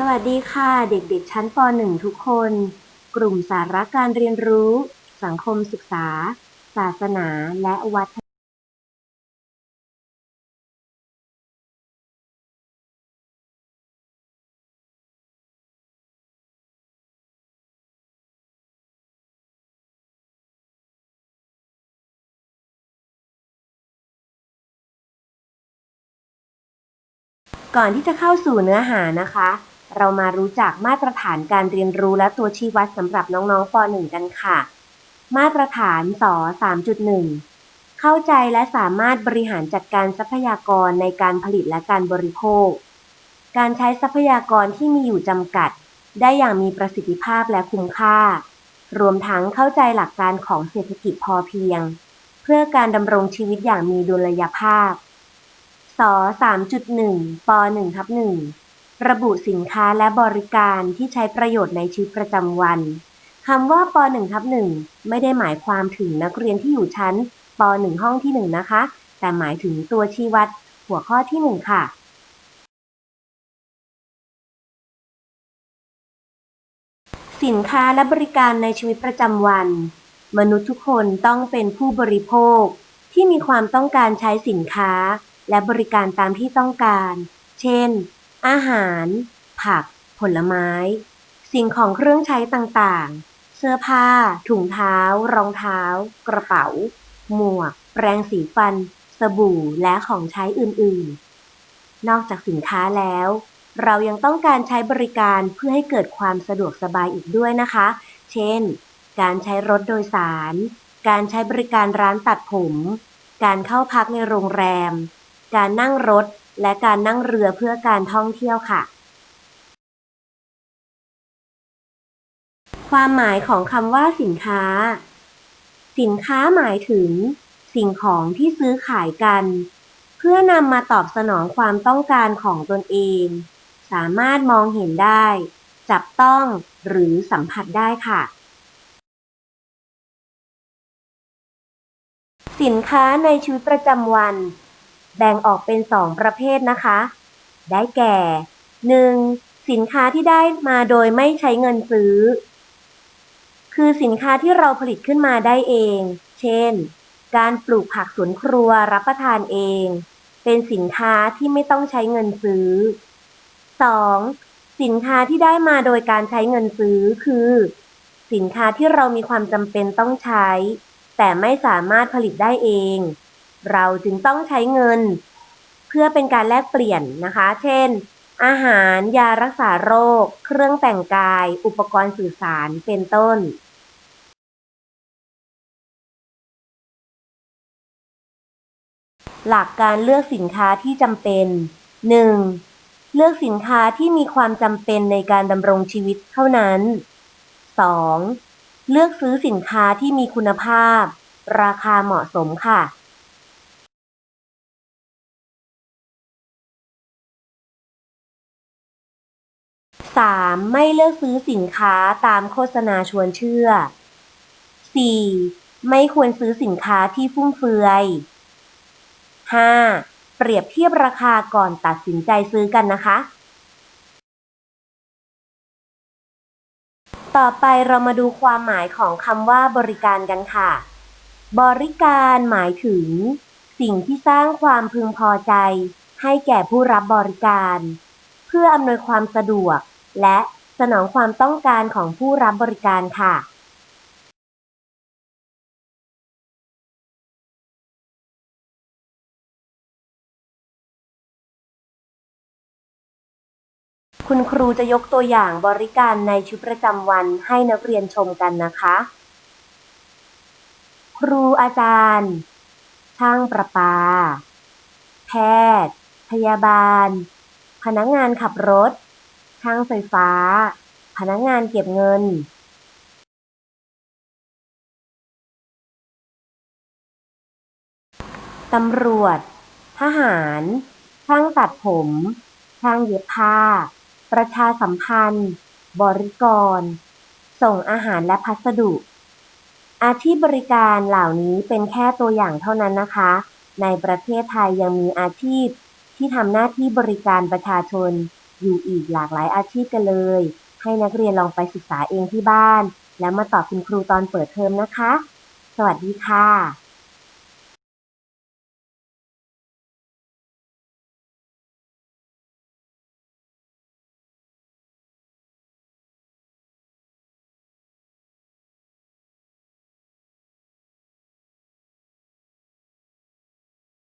สวัสดีค่ะเด็กๆ ชั้นป .1 ทุกคน กลุ่มสาระการเรียนรู้ สังคมศึกษา ศาสนา และวัฒนก่อนที่จะเข้าสู่เนื้อหานะคะ เรามารู้จักมาตรฐานการเรียนรู้และตัวชี้วัดสำหรับน้องๆป .1 กันค่ะ มาตรฐานส3.1 เข้าใจและสามารถบริหารจัดการทรัพยากรในการผลิตและการบริโภค การใช้ทรัพยากรที่มีอยู่จำกัด ได้อย่างมีประสิทธิภาพและคุ้มค่า รวมทั้งเข้าใจหลักการของเศรษฐกิจพอเพียง เพื่อการดำรงชีวิตอย่างมีดุลยภาพส3.1ป 1 ทับ1 ระบุสินค้าและบริการที่ใช้ประโยชน์ในชีวิตประจำวันคำว่าป 1 ทับ1ไม่ได้หมายความถึงนักเรียนที่อยู่ชั้นป 1 ห้องที่ 1 นะคะ แต่หมายถึงตัวชี้วัด หัวข้อที่ 1 ค่ะ สินค้าและบริการในชีวิตประจำวัน มนุษย์ทุกคนต้องเป็นผู้บริโภค ที่มีความต้องการใช้สินค้า และบริการตามที่ต้องการ เช่น อาหาร ผัก ผลไม้ สิ่งของเครื่องใช้ต่างๆ เสื้อผ้า ถุงเท้า รองเท้า กระเป๋า หมวก แปรงสีฟัน สบู่ และของใช้อื่นๆ นอกจากสินค้าแล้ว เรายังต้องการใช้บริการเพื่อให้เกิดความสะดวกสบายอีกด้วยนะคะ เช่น การใช้รถโดยสาร การใช้บริการร้านตัดผม การเข้าพักในโรงแรม การนั่งรถ และการนั่งเรือเพื่อการท่องเที่ยวค่ะ ความหมายของคำว่าสินค้า สินค้าหมายถึง สิ่งของที่ซื้อขายกัน เพื่อนำมาตอบสนองความต้องการของตนเอง สามารถมองเห็นได้ จับต้องหรือสัมผัสได้ค่ะสินค้าในชีวิตประจำวัน แบ่งออกเป็นสองประเภทนะคะ ได้แก่ 1. สินค้าที่ได้มาโดยไม่ใช้เงินซื้อ คือสินค้าที่เราผลิตขึ้นมาได้เอง เช่น การปลูกผักสวนครัวรับประทานเอง เป็นสินค้าที่ไม่ต้องใช้เงินซื้อ 2. สินค้าที่ได้มาโดยการใช้เงินซื้อคือ สินค้าที่เรามีความจำเป็นต้องใช้ แต่ไม่สามารถผลิตได้เอง เราจึงต้องใช้เงิน เพื่อเป็นการแลกเปลี่ยนนะคะ เช่น อาหารยารักษาโรค เครื่องแต่งกาย อุปกรณ์สื่อสารเป็นต้นหลักการเลือกสินค้าที่จำเป็น 1. เลือกสินค้าที่มีความจำเป็นในการดำรงชีวิตเท่านั้น 2. เลือกซื้อสินค้าที่มีคุณภาพ ราคาเหมาะสมค่ะ 3. ไม่เลือกซื้อสินค้าตามโฆษณาชวนเชื่อ 4. ไม่ควรซื้อสินค้าที่ฟุ่มเฟือย 5. เปรียบเทียบราคาก่อนตัดสินใจซื้อกันนะคะ ต่อไปเรามาดูความหมายของคำว่าบริการกันค่ะ บริการหมายถึง สิ่งที่สร้างความพึงพอใจ ให้แก่ผู้รับบริการ เพื่ออำนวยความสะดวก และสนองความต้องการของผู้รับบริการค่ะคุณครูจะยกตัวอย่างบริการในชีวิตประจำวันให้นักเรียนชมกันนะคะ ครูอาจารย์ ช่างประปา แพทย์ พยาบาล พนักงานขับรถ ช่างไฟฟ้า พนักงานเก็บเงินตำรวจ ทหารช่างตัดผมช่างเย็บผ้า ประชาสัมพันธ์ บริกร ส่งอาหารและพัสดุ อาชีพบริการเหล่านี้เป็นแค่ตัวอย่างเท่านั้นนะคะ ในประเทศไทยยังมีอาชีพที่ทำหน้าที่บริการประชาชน อยู่อีกหลากหลายอาชีพกันเลย ให้นักเรียนลองไปศึกษาเองที่บ้าน แล้วมาตอบคุณครูตอนเปิดเทอมนะคะ สวัสดีค่ะ